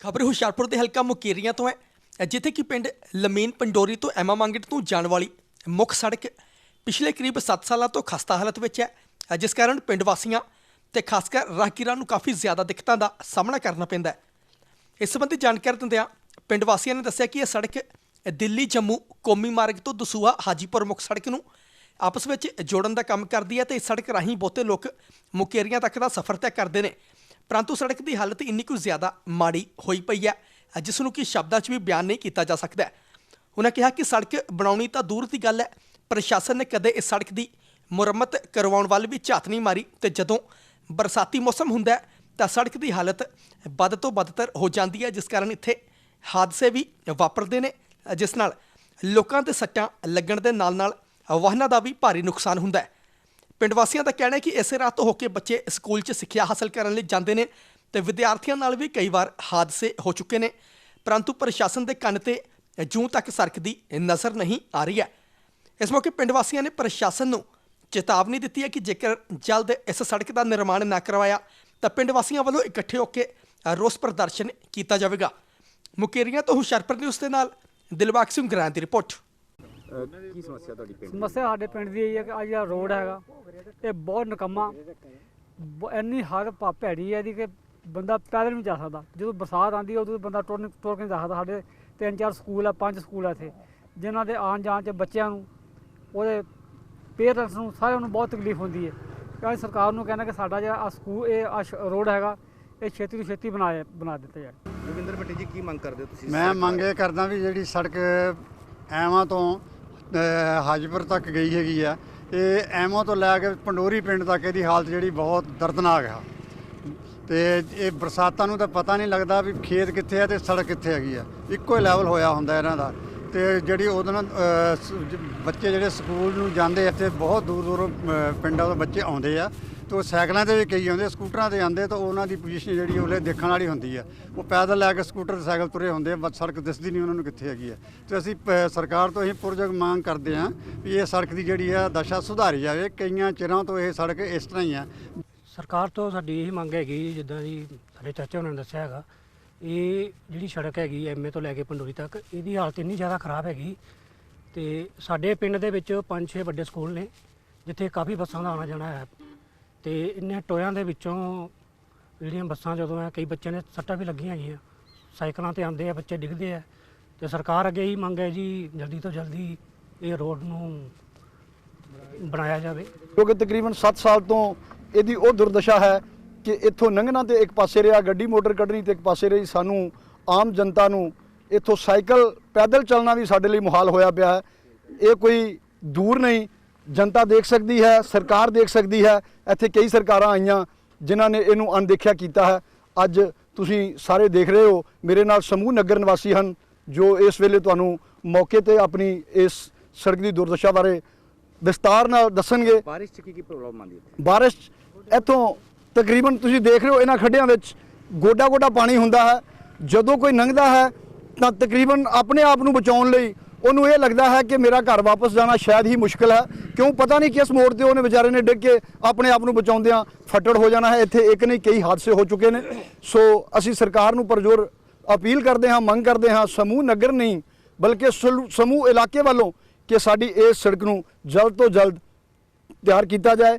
ਖਬਰ ਹੁਸ਼ਿਆਰਪੁਰ ਦੇ ਹਲਕਾ ਮੁਕੇਰੀਆਂ ਤੋਂ ਹੈ। ਜਿੱਥੇ ਕਿ ਪਿੰਡ ਲਮੀਨ ਪੰਡੋਰੀ ਤੋਂ ਐਮਾ ਮੰਗਟ ਤੋਂ ਜਾਣ ਵਾਲੀ ਮੁੱਖ ਸੜਕ ਪਿਛਲੇ ਕਰੀਬ 7 ਸਾਲਾਂ ਤੋਂ ਖਸਤਾ ਹਾਲਤ ਵਿੱਚ ਹੈ। ਜਿਸ ਕਾਰਨ ਪਿੰਡ ਵਾਸੀਆਂ ਤੇ ਖਾਸ ਕਰ ਰਾਹਗੀਰਾਂ ਨੂੰ ਕਾਫੀ ਜ਼ਿਆਦਾ ਦਿੱਕਤਾਂ ਦਾ ਸਾਹਮਣਾ ਕਰਨਾ ਪੈਂਦਾ ਹੈ। ਇਸ ਸੰਬੰਧੀ ਜਾਣਕਾਰੀ ਦਿੰਦਿਆਂ ਪਿੰਡ ਵਾਸੀਆਂ ਨੇ ਦੱਸਿਆ ਕਿ ਇਹ ਸੜਕ ਦਿੱਲੀ, ਜੰਮੂ, ਕੌਮੀ ਮਾਰਗ ਤੋਂ ਦਸੂਹਾ, ਹਾਜੀਪੁਰ ਮੁੱਖ ਸੜਕ ਨੂੰ ਆਪਸ ਵਿੱਚ ਜੋੜਨ ਦਾ ਕੰਮ ਕਰਦੀ ਹੈ ਤੇ ਇਸ ਸੜਕ ਰਾਹੀਂ ਬਹੁਤੇ ਲੋਕ ਮੁਕੇਰੀਆਂ ਤੱਕ ਦਾ ਸਫ਼ਰ ਤੈਅ ਕਰਦੇ ਨੇ। ਪਰੰਤੂ ਸੜਕ ਦੀ ਹਾਲਤ ਇੰਨੀ ਕੁ ਜ਼ਿਆਦਾ ਮਾੜੀ ਹੋਈ ਪਈ ਹੈ, ਜਿਸ ਨੂੰ ਕਿ ਸ਼ਬਦਾਂ 'ਚ ਵੀ ਬਿਆਨ ਨਹੀਂ ਕੀਤਾ ਜਾ ਸਕਦਾ ਉਹਨਾਂ ਕਿਹਾ ਕਿ ਸੜਕ ਬਣਾਉਣੀ ਤਾਂ ਦੂਰ ਦੀ ਗੱਲ ਹੈ, ਪ੍ਰਸ਼ਾਸਨ ਨੇ ਕਦੇ ਇਸ ਸੜਕ ਦੀ ਮੁਰੰਮਤ ਕਰਵਾਉਣ ਵੱਲ ਵੀ ਝਾਤ ਨਹੀਂ ਮਾਰੀ ਤੇ ਜਦੋਂ ਬਰਸਾਤੀ ਮੌਸਮ ਹੁੰਦਾ ਤਾਂ ਸੜਕ ਦੀ ਹਾਲਤ ਵੱਧ ਤੋਂ ਵੱਧਤਰ ਹੋ ਜਾਂਦੀ ਹੈ, ਜਿਸ ਕਾਰਨ ਇੱਥੇ ਹਾਦਸੇ ਵੀ ਵਾਪਰਦੇ ਨੇ, ਜਿਸ ਨਾਲ ਲੋਕਾਂ ਦੇ ਸੱਟਾਂ ਲੱਗਣ ਦੇ ਨਾਲ-ਨਾਲ ਵਾਹਨਾਂ ਦਾ ਵੀ ਭਾਰੀ ਨੁਕਸਾਨ ਹੁੰਦਾ ਹੈ। ਪਿੰਡ ਵਾਸੀਆਂ ਦਾ ਕਹਿਣਾ ਹੈ ਕਿ ਇਸੇ ਰਾਹ ਤੋਂ ਹੋ ਕੇ ਬੱਚੇ ਸਕੂਲ 'ਚ ਸਿੱਖਿਆ ਹਾਸਲ ਕਰਨ ਲਈ ਜਾਂਦੇ ਨੇ ਤੇ ਵਿਦਿਆਰਥੀਆਂ ਨਾਲ ਵੀ ਕਈ ਵਾਰ ਹਾਦਸੇ ਹੋ ਚੁੱਕੇ ਨੇ। ਪਰੰਤੂ ਪ੍ਰਸ਼ਾਸਨ ਦੇ ਕੰਨ ਤੇ ਜੂੰ ਤੱਕ ਸਰਕਦੀ ਨਜ਼ਰ ਨਹੀਂ ਆ ਰਹੀ ਹੈ। ਇਸ ਮੌਕੇ ਪਿੰਡ ਵਾਸੀਆਂ ਨੇ ਪ੍ਰਸ਼ਾਸਨ ਨੂੰ ਚੇਤਾਵਨੀ ਦਿੱਤੀ ਹੈ ਕਿ ਜੇਕਰ ਜਲਦ ਇਸ ਸੜਕ ਦਾ ਨਿਰਮਾਣ ਨਾ ਕਰਵਾਇਆ, ਤਾਂ ਪਿੰਡ ਵਾਸੀਆਂ ਵੱਲੋਂ ਇਕੱਠੇ ਹੋ ਕੇ ਰੋਸ ਪ੍ਰਦਰਸ਼ਨ ਕੀਤਾ ਜਾਵੇਗਾ। ਮੁਕੇਰੀਆਂ ਤੋਂ ਹੁਸ਼ਿਆਰਪੁਰ ਨਿਊਜ਼ ਦੇ ਨਾਲ ਦਿਲਬਾਗ ਸਿੰਘ ਗਰਾਂ ਦੀ ਰਿਪੋਰਟ। ਅਹ ਕੀ ਸਮੱਸਿਆ ਤੁਹਾਡੀ ਪਿੰਡ ਦੀ? ਸਮੱਸਿਆ ਸਾਡੇ ਪਿੰਡ ਦੀ ਇਹ ਹੈ ਕਿ ਅੱਜ ਜਿਹੜਾ ਰੋਡ ਹੈਗਾ ਇਹ ਬਹੁਤ ਨਕਮਾ। ਇੰਨੀ ਹਾਲਤ ਭਾ- ਭੈੜੀ ਹੈ ਇਹਦੀ ਕਿ ਬੰਦਾ ਪੈਦਲ ਨਹੀਂ ਜਾ ਸਕਦਾ। ਜਦੋਂ ਬਰਸਾਤ ਆਉਂਦੀ ਹੈ ਉਦੋਂ ਬੰਦਾ ਟੁਰ ਟੁਰ ਕੇ ਨਹੀਂ ਜਾ ਸਕਦਾ। ਸਾਡੇ ਤਿੰਨ ਚਾਰ ਸਕੂਲ ਆ ਪੰਜ ਸਕੂਲ ਆ ਇੱਥੇ ਜਿਨ੍ਹਾਂ ਦੇ ਆਉਣ ਜਾਣ 'ਚ ਬੱਚਿਆਂ ਨੂੰ ਉਹਦੇ ਪੇਰੈਂਟਸ ਨੂੰ ਸਾਰਿਆਂ ਨੂੰ ਬਹੁਤ ਤਕਲੀਫ ਹੁੰਦੀ ਹੈ ਕਿਉਂਕਿ ਸਰਕਾਰ ਨੂੰ ਕਹਿਣਾ ਕਿ ਸਾਡਾ ਜਿਹੜਾ ਆ ਸਕੂਲ ਇਹ ਆ ਰੋਡ ਹੈਗਾ ਇਹ ਛੇਤੀ ਤੋਂ ਛੇਤੀ ਬਣਾਇਆ ਬਣਾ ਦਿੱਤਾ ਜਾਏ। ਜੋਗਿੰਦਰ ਭੱਟੀ ਜੀ ਕੀ ਮੰਗ ਕਰਦੇ ਹੋ ਤੁਸੀਂ? ਮੈਂ ਮੰਗ ਇਹ ਕਰਦਾ ਵੀ ਜਿਹੜੀ ਸੜਕ ਐਵਾਂ ਤੋਂ ਹਾਜੀਪੁਰ ਤੱਕ ਗਈ ਹੈਗੀ ਆ। ਇਹ ਐਵਾਂ ਤੋਂ ਲੈ ਕੇ ਪੰਡੋਰੀ ਪਿੰਡ ਤੱਕ ਇਹਦੀ ਹਾਲਤ ਜਿਹੜੀ ਬਹੁਤ ਦਰਦਨਾਕ ਆ। ਤੇ ਇਹ ਬਰਸਾਤਾਂ ਨੂੰ ਤਾਂ ਪਤਾ ਨਹੀਂ ਲੱਗਦਾ ਵੀ ਖੇਤ ਕਿੱਥੇ ਆ ਤੇ ਸੜਕ ਕਿੱਥੇ ਹੈਗੀ ਆ। ਇੱਕੋ ਹੀ ਲੈਵਲ ਹੋਇਆ ਹੁੰਦਾ ਇਹਨਾਂ ਦਾ। ਤੇ ਜਿਹੜੀ ਉਹਦੇ ਨਾਲ ਬੱਚੇ ਜਿਹੜੇ ਸਕੂਲ ਨੂੰ ਜਾਂਦੇ ਇੱਥੇ ਬਹੁਤ ਦੂਰ ਦੂਰੋਂ ਪਿੰਡਾਂ ਤੋਂ ਬੱਚੇ ਆਉਂਦੇ ਆ। ਤੇ ਉਹ ਸਾਈਕਲਾਂ ਤੇ ਵੀ ਕਈ ਆਉਂਦੇ, ਸਕੂਟਰਾਂ ਤੇ ਆਉਂਦੇ ਤਾਂ ਉਹਨਾਂ ਦੀ ਪੋਜੀਸ਼ਨ ਜਿਹੜੀ ਉਹਲੇ ਦੇਖਣ ਵਾਲੀ ਹੁੰਦੀ ਆ। ਉਹ ਪੈਦਲ ਲੈ ਕੇ ਸਕੂਟਰ ਸਾਈਕਲ ਤੁਰੇ ਹੁੰਦੇ ਆ, ਬਸ ਸੜਕ ਦਿਸਦੀ ਨਹੀਂ ਉਹਨਾਂ ਨੂੰ ਕਿੱਥੇ ਹੈਗੀ ਆ। ਤੇ ਅਸੀਂ ਪ- ਸਰਕਾਰ ਤੋਂ ਇਹ ਪੁਰਜਗ ਮੰਗ ਕਰਦੇ ਹਾਂ ਵੀ ਇਹ ਸੜਕ ਦੀ ਜਿਹੜੀ ਆ, ਦਸ਼ਾ ਸੁਧਾਰੀ ਜਾਵੇ, ਕਈਆਂ ਚਿਰਾਂ ਤੋਂ ਇਹ ਸੜਕ ਇਸ ਤਰ੍ਹਾਂ ਹੀ ਆ। ਸਰਕਾਰ ਤੋਂ ਸਾਡੀ ਇਹ ਮੰਗ ਹੈਗੀ, ਜਿੱਦਾਂ ਜੀ ਸਾਡੇ ਚਾਚਾ ਉਹਨਾਂ ਨੇ ਦੱਸਿਆ ਹੈਗਾ, ਇਹ ਜਿਹੜੀ ਸੜਕ ਹੈਗੀ ਐਮਏ ਤੋਂ ਲੈ ਕੇ ਪੰਡੋਰੀ ਤੱਕ, ਇਹਦੀ ਹਾਲਤ ਇੰਨੀ ਜ਼ਿਆਦਾ ਖਰਾਬ ਹੈਗੀ ਤੇ ਸਾਡੇ ਪਿੰਡ ਦੇ ਵਿੱਚ 5-6 ਵੱਡੇ ਸਕੂਲ ਨੇ, ਜਿੱਥੇ ਕਾਫੀ ਬੱਸਾਂ ਦਾ ਆਉਣਾ ਜਾਣਾ ਹੈ। ਤੇ ਇੰਨੇ ਟੋਇਆਂ ਦੇ ਵਿੱਚੋਂ ਜਿਹੜੀਆਂ ਬੱਸਾਂ ਜਦੋਂ ਆ ਕਈ ਬੱਚਿਆਂ ਨੇ ਸੱਟਾਂ ਵੀ ਲੱਗੀਆਂ ਹੈਗੀਆਂ। ਸਾਈਕਲਾਂ ਤੇ ਆਉਂਦੇ ਆ, ਬੱਚੇ ਡਿੱਗਦੇ ਆ। ਤੇ ਸਰਕਾਰ ਅੱਗੇ ਹੀ ਮੰਗ ਹੈ ਜੀ, ਜਲਦੀ ਤੋਂ ਜਲਦੀ ਇਹ ਰੋਡ ਨੂੰ ਬਣਾਇਆ ਜਾਵੇ। ਕਿਉਂਕਿ ਤਕਰੀਬਨ 7 ਸਾਲ ਤੋਂ ਇਹਦੀ ਉਹ ਦੁਰਦਸ਼ਾ ਹੈ ਕਿ ਇੱਥੋਂ ਲੰਘਣਾ ਤੇ ਇੱਕ ਪਾਸੇ ਰਿਹਾ, ਗੱਡੀ ਮੋਟਰ ਕੱਢਣੀ ਤੇ ਇੱਕ ਪਾਸੇ ਰਹੀ। ਸਾਨੂੰ ਆਮ ਜਨਤਾ ਨੂੰ ਇੱਥੋਂ ਸਾਈਕਲ ਪੈਦਲ ਚੱਲਣਾ ਵੀ ਸਾਡੇ ਲਈ ਮੁਹਾਲ ਹੋਇਆ ਪਿਆ ਹੈ। ਇਹ ਕੋਈ ਦੂਰ ਨਹੀਂ। ਜਨਤਾ ਦੇਖ ਸਕਦੀ ਹੈ ਸਰਕਾਰ ਦੇਖ ਸਕਦੀ ਹੈ ਇੱਥੇ ਕਈ ਸਰਕਾਰਾਂ ਆਈਆਂ ਜਿਨ੍ਹਾਂ ਨੇ ਇਹਨੂੰ ਅਣਦੇਖਿਆ ਕੀਤਾ ਹੈ। ਅੱਜ ਤੁਸੀਂ ਸਾਰੇ ਦੇਖ ਰਹੇ ਹੋ ਮੇਰੇ ਨਾਲ ਸਮੂਹ ਨਗਰ ਨਿਵਾਸੀ ਹਨ ਜੋ ਇਸ ਵੇਲੇ ਤੁਹਾਨੂੰ ਮੌਕੇ ਤੇ ਆਪਣੀ ਇਸ ਸੜਕ ਦੀ ਦੁਰਦਸ਼ਾ ਬਾਰੇ ਵਿਸਤਾਰ ਨਾਲ ਦੱਸਣਗੇ। ਬਾਰਿਸ਼ ਚ ਕੀ ਕੀ ਪ੍ਰੋਬਲਮ ਆਉਂਦੀ ਹੈ ਬਾਰਿਸ਼ ਇੱਥੋਂ ਤਕਰੀਬਨ ਤੁਸੀਂ ਦੇਖ ਰਹੇ ਹੋ ਇਹਨਾਂ ਖੱਡਿਆਂ ਵਿੱਚ ਗੋਡਾ ਗੋਡਾ ਪਾਣੀ ਹੁੰਦਾ ਹੈ। ਜਦੋਂ ਕੋਈ ਲੰਘਦਾ ਹੈ ਤਾਂ ਤਕਰੀਬਨ ਆਪਣੇ ਆਪ ਨੂੰ ਬਚਾਉਣ ਲਈ ਉਹਨੂੰ ਇਹ ਲੱਗਦਾ ਹੈ ਕਿ ਮੇਰਾ ਘਰ ਵਾਪਸ ਜਾਣਾ ਸ਼ਾਇਦ ਹੀ ਮੁਸ਼ਕਲ ਹੈ। ਕਿਉਂ ਪਤਾ ਨਹੀਂ ਕਿਸ ਮੋੜ ਤੇ ਉਹਨੇ ਵਿਚਾਰੇ ਨੇ ਡਿੱਗ ਕੇ ਆਪਣੇ ਆਪ ਨੂੰ ਬਚਾਉਂਦਿਆਂ ਫੱਟੜ ਹੋ ਜਾਣਾ ਹੈ। ਇੱਥੇ ਇੱਕ ਨਹੀਂ, ਕਈ ਹਾਦਸੇ ਹੋ ਚੁੱਕੇ ਨੇ। ਸੋ ਅਸੀਂ ਸਰਕਾਰ ਨੂੰ ਪਰਜੋਰ ਅਪੀਲ ਕਰਦੇ ਹਾਂ, ਮੰਗ ਕਰਦੇ ਹਾਂ, ਸਮੂਹ ਨਗਰ ਨਹੀਂ, ਬਲਕਿ ਸਲੂ- ਸਮੂਹ ਇਲਾਕੇ ਵੱਲੋਂ ਕਿ ਸਾਡੀ ਇਸ ਸੜਕ ਨੂੰ ਜਲਦ ਤੋਂ ਜਲਦ ਤਿਆਰ ਕੀਤਾ ਜਾਏ।